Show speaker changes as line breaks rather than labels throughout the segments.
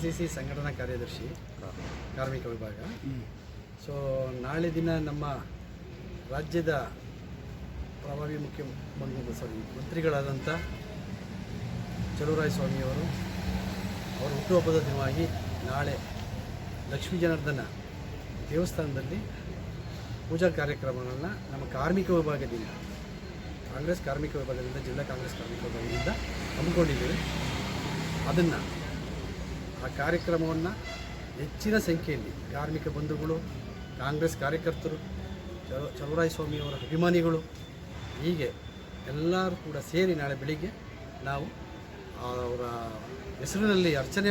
C C ಸಂಘಟನಾ ಕಾರ್ಯದರ್ಶಿ ಕಾರ್ಮಿಕ ವಿಭಾಗ. ಸೊ ನಾಳೆ ದಿನ ನಮ್ಮ ರಾಜ್ಯದ ಪ್ರಭಾವಿ ಮುಖ್ಯಮಂತ್ರಿ ಸಾರಿ ಮಂತ್ರಿಗಳಾದಂಥ ಚಲುವರಾಯ ಸ್ವಾಮಿಯವರು ಅವರ ಹುಟ್ಟುಹಬ್ಬದ ದಿನವಾಗಿ ನಾಳೆ ಲಕ್ಷ್ಮೀ ಜನಾರ್ದನ ದೇವಸ್ಥಾನದಲ್ಲಿ ಪೂಜಾ ಕಾರ್ಯಕ್ರಮಗಳನ್ನು ನಮ್ಮ ಕಾರ್ಮಿಕ ವಿಭಾಗದಿಂದ ಕಾಂಗ್ರೆಸ್ ಕಾರ್ಮಿಕ ವಿಭಾಗದಿಂದ ಜಿಲ್ಲಾ ಕಾಂಗ್ರೆಸ್ ಕಾರ್ಮಿಕ ವಿಭಾಗದಿಂದ ಹಮ್ಮಿಕೊಂಡಿದ್ದೇವೆ. ಅದನ್ನು ಆ ಕಾರ್ಯಕ್ರಮವನ್ನು ಹೆಚ್ಚಿನ ಸಂಖ್ಯೆಯಲ್ಲಿ ಕಾರ್ಮಿಕ ಬಂಧುಗಳು, ಕಾಂಗ್ರೆಸ್ ಕಾರ್ಯಕರ್ತರು ಚಲ ಚಲುವರಾಯ ಸ್ವಾಮಿಯವರ ಅಭಿಮಾನಿಗಳು, ಹೀಗೆ ಎಲ್ಲರೂ ಕೂಡ ಸೇರಿ ನಾಳೆ ಬೆಳಿಗ್ಗೆ ನಾವು ಅವರ ಹೆಸರಿನಲ್ಲಿ ಅರ್ಚನೆ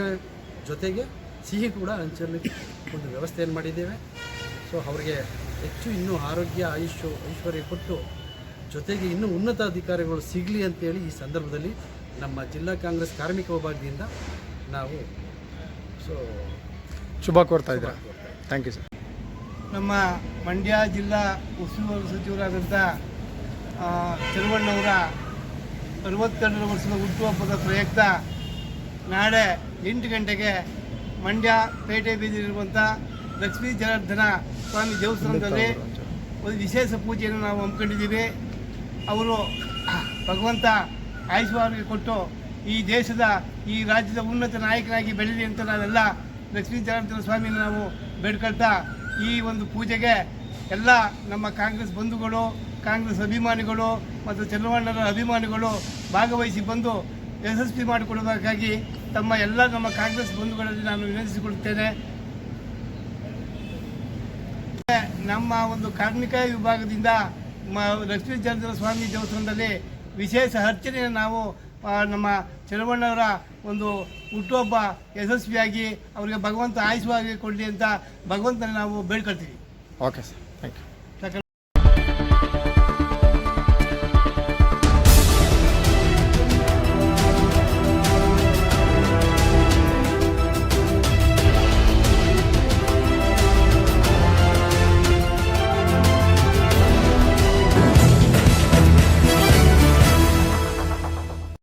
ಜೊತೆಗೆ ಸಿಹಿ ಕೂಡ ಹಂಚಲಿಕ್ಕೆ ಒಂದು ವ್ಯವಸ್ಥೆಯನ್ನು ಮಾಡಿದ್ದೇವೆ. ಸೊ, ಅವರಿಗೆ ಹೆಚ್ಚು ಇನ್ನೂ ಆರೋಗ್ಯ, ಆಯುಷ್ಯ, ಐಶ್ವರ್ಯ ಕೊಟ್ಟು ಜೊತೆಗೆ ಇನ್ನೂ ಉನ್ನತ ಅಧಿಕಾರಿಗಳು ಸಿಗಲಿ ಅಂತೇಳಿ ಈ ಸಂದರ್ಭದಲ್ಲಿ ನಮ್ಮ ಜಿಲ್ಲಾ ಕಾಂಗ್ರೆಸ್ ಕಾರ್ಮಿಕ ವಿಭಾಗದಿಂದ ನಾವು ಸೊ
ಶುಭ ಕೋರ್ತಾ ಇದ್ದೀರಾ? ಥ್ಯಾಂಕ್ ಯು ಸರ್
ನಮ್ಮ ಮಂಡ್ಯ ಜಿಲ್ಲಾ ಉಸ್ತುವಾರಿ ಸಚಿವರಾದಂಥ ಚೆಲುವಣ್ಣವರ ಅರವತ್ತೆರಡರ ವರ್ಷದ ಹುಟ್ಟುಹಬ್ಬದ ಪ್ರಯುಕ್ತ ನಾಳೆ ಎಂಟು ಗಂಟೆಗೆ ಮಂಡ್ಯ ಪೇಟೆ ಬೀದಿಲಿರುವಂಥ ಲಕ್ಷ್ಮೀ ಜನಾರ್ದನ ಸ್ವಾಮಿ ದೇವಸ್ಥಾನದಲ್ಲಿ ಒಂದು ವಿಶೇಷ ಪೂಜೆಯನ್ನು ನಾವು ಹಮ್ಮಿಕೊಂಡಿದ್ದೀವಿ. ಅವರು ಭಗವಂತ ಆಯುಷ್ಮಾರಿಗೆ ಕೊಟ್ಟು ಈ ದೇಶದ, ಈ ರಾಜ್ಯದ ಉನ್ನತ ನಾಯಕನಾಗಿ ಬೆಳೀಲಿ ಅಂತ ನಾವೆಲ್ಲ ಲಕ್ಷ್ಮೀ ಜನಾರ್ದನ ಸ್ವಾಮಿನ ನಾವು ಬೇಡ್ಕೊಳ್ತಾ ಈ ಒಂದು ಪೂಜೆಗೆ ಎಲ್ಲ ನಮ್ಮ ಕಾಂಗ್ರೆಸ್ ಬಂಧುಗಳು, ಕಾಂಗ್ರೆಸ್ ಅಭಿಮಾನಿಗಳು ಮತ್ತು ಚಂದ್ರವಣ್ಣರ ಅಭಿಮಾನಿಗಳು ಭಾಗವಹಿಸಿ ಬಂದು ಯಶಸ್ವಿ ಮಾಡಿಕೊಡಬೇಕಾಗಿ ತಮ್ಮ ಎಲ್ಲ ನಮ್ಮ ಕಾಂಗ್ರೆಸ್ ಬಂಧುಗಳಲ್ಲಿ ನಾನು ವಿನಂತಿಸಿಕೊಳ್ಳುತ್ತೇನೆ. ನಮ್ಮ ಒಂದು ಕಾರ್ಮಿಕ ವಿಭಾಗದಿಂದ ಮ, ಲಕ್ಷ್ಮೀ ಚಂದ್ರ ಸ್ವಾಮಿ ದೇವಸ್ಥಾನದಲ್ಲಿ ವಿಶೇಷ ಅರ್ಚನೆಯನ್ನು ನಾವು ನಮ್ಮ ಚಲವಣ್ಣವರ ಒಂದು ಹುಟ್ಟುಹಬ್ಬ ಯಶಸ್ವಿಯಾಗಿ ಅವರಿಗೆ ಭಗವಂತ ಆಯುಷವಾಗಿ ಕೊಡಲಿ ಅಂತ ಭಗವಂತನ ನಾವು ಬೇಡ್ಕೊಳ್ತೀವಿ.
Okay sir thank you